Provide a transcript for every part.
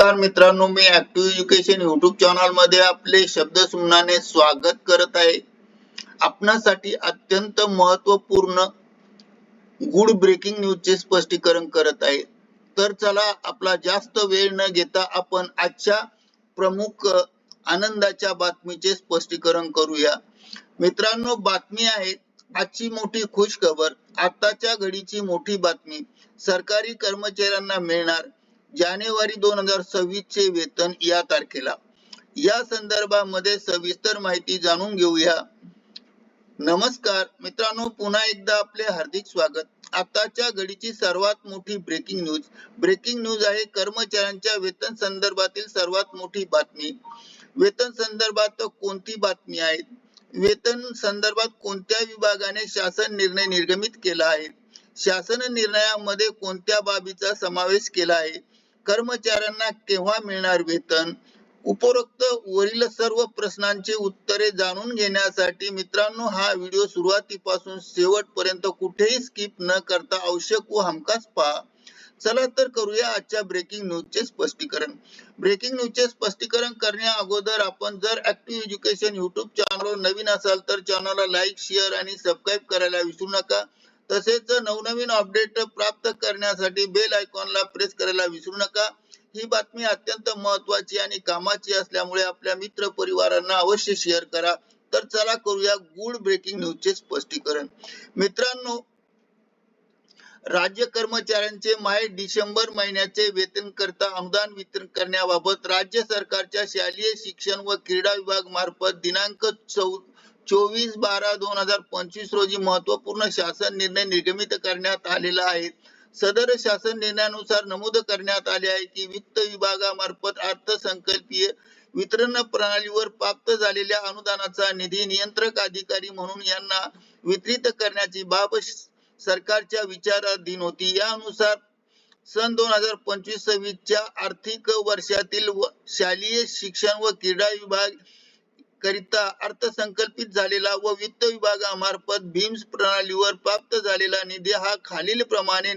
नमस्कार मित्रांनो मी ऍक्टिव्ह एज्युकेशन युट्यूब चॅनलमध्ये आपले शब्द सुमनाने स्वागत करत आहे. आपणासाठी अत्यंत महत्त्वपूर्ण गुड ब्रेकिंग न्यूजचे स्पष्टीकरण करत आहे. तर चला आपला जास्त वेळ न घेता आपण आजच्या प्रमुख आनंदाच्या बातमीचे स्पष्टीकरण करूया. मित्रांनो बातमी आहे आजची मोठी खुश खबर आताच्या घडीची मोठी बातमी. सरकारी कर्मचाऱ्यांना मिळणार जानेवारी दोन हजार सव्वीस चे वेतन या तारखेला. या संदर्भामध्ये सविस्तर माहिती जाणून घेऊया. नमस्कार मित्रांनो पुन्हा एकदा आपले हार्दिक स्वागत. आताच्या घडीची सर्वात मोठी ब्रेकिंग न्यूज ब्रेकिंग न्यूज आहे कर्मचाऱ्यांच्या वेतन संदर्भातील सर्वात मोठी बातमी. वेतन संदर्भात कोणती बातमी आहे? वेतन संदर्भात कोणत्या विभागाने शासन निर्णय निर्गमित केला आहे? शासन निर्णयामध्ये कोणत्या बाबीचा समावेश केला आहे? कर्मचाऱ्यांना केव्हा मिळणार वेतन? उपरोक्त वरील सर्व प्रश्नांची उत्तरे जाणून घेण्यासाठी मित्रांनो हा व्हिडिओ सुरुवातीपासून शेवटपर्यंत कुठेही स्किप न करता आवश्यक व हमखास पहा. चला तर करूया आजच्या ब्रेकिंग न्यूजचे स्पष्टीकरण. ब्रेकिंग न्यूजचे स्पष्टीकरण करण्या अगोदर आपण जर ऍक्टिव्ह एज्युकेशन युट्यूब चॅनलवर नवीन असाल तर चॅनलला लाईक शेअर आणि सबस्क्राईब करायला विसरू नका. तसेच नवनवीन अपडेट प्राप्त करण्यासाठी बेल आयकॉनला प्रेस करायला विसरू नका. ही बातमी अत्यंत महत्वाची आणि कामाची असल्यामुळे आपल्या मित्र परिवारांना अवश्य शेअर करा. तर चला करूया गुड ब्रेकिंग न्यूजचे स्पष्टीकरण. मित्रांनो राज्य कर्मचाऱ्यांचे माहे डिसेंबर महिन्याचे वेतन करता अनुदान वितरण करण्याबाबत राज्य सरकारच्या शालेय शिक्षण व क्रीडा विभाग मार्फत दिनांक चौ चोवीस बारा दोन हजार पंचवीस रोजी महत्त्वपूर्ण शासन निर्णय निर्गमित करण्यात आलेला आहे. सदर शासन निर्णयानुसार नमूद करण्यात आले आहे की वित्त विभागामार्फत अर्थसंकल्पीय वितरण प्रणालीवर प्राप्त झालेल्या अनुदानाचा निधी नियंत्रक अधिकारी म्हणून यांना वितरित करण्याची बाब सरकारच्या विचाराधीन होती. यानुसार सन दोन हजार पंचवीस सव्वीसच्या आर्थिक वर्षातील शालेय शिक्षण व क्रीडा विभाग करिता अर्थसंकल्पित झालेला व वित्त विभागामार्फत भीम्स प्रणालीवर प्राप्त झालेला निधी हा खालील प्रमाणे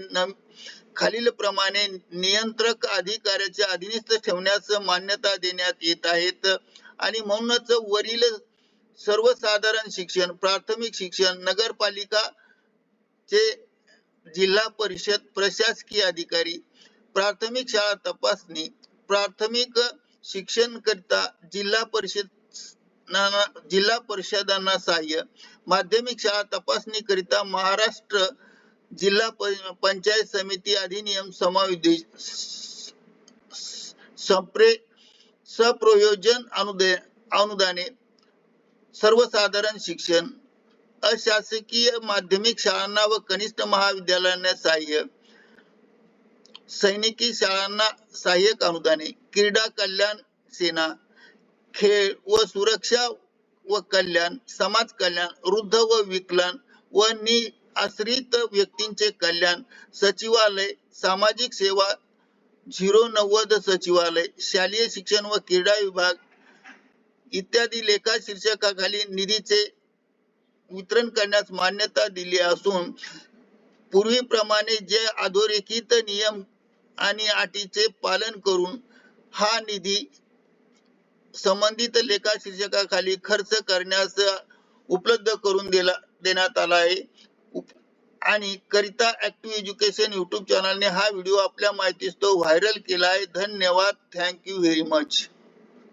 खालील प्रमाणे नियंत्रक अधिकाऱ्याच्या अधीनस्थ ठेवण्यास मान्यता देण्यात येत आहेत. आणि म्हणूनच वरील सर्वसाधारण शिक्षण प्राथमिक शिक्षण नगरपालिका चे जिल्हा परिषद प्रशासकीय अधिकारी प्राथमिक शाळा तपासणी प्राथमिक शिक्षण करता जिल्हा परिषद जिल्हा परिषदांना सहाय्य. माध्यमिक शाळा तपासणी करिता महाराष्ट्र जिल्हा पंचायत समिती अधिनियम संप्रे सप्रयोजन अनुदे अनुदाने सर्वसाधारण शिक्षण अशासकीय माध्यमिक शाळांना व कनिष्ठ महाविद्यालयांना सहाय्य. सैनिकी शाळांना सहाय्यक अनुदाने क्रीडा कल्याण सेना खेळ व सुरक्षा व कल्याण समाज कल्याण वृद्ध व विकलांग व निआश्रित व्यक्तींचे कल्याण सचिवालय सामाजिक सेवा झिरो नव्वद सचिवालय शालेय शिक्षण व क्रीडा विभाग इत्यादी लेखा शीर्षकाखाली निधीचे वितरण करण्यास मान्यता दिली असून पूर्वीप्रमाणे जे अधोरेखित नियम आणि अटीचे पालन करून हा निधी संबंधित लेखा शीर्षकाखाली खर्च करण्यास उपलब्ध करून दिला देण्यात आला आहे. आणि करिता ऍक्टिव्ह एज्युकेशन युट्यूब चॅनलने हा व्हिडिओ आपल्या माहितीस तो व्हायरल केला आहे. धन्यवाद. Thank you very much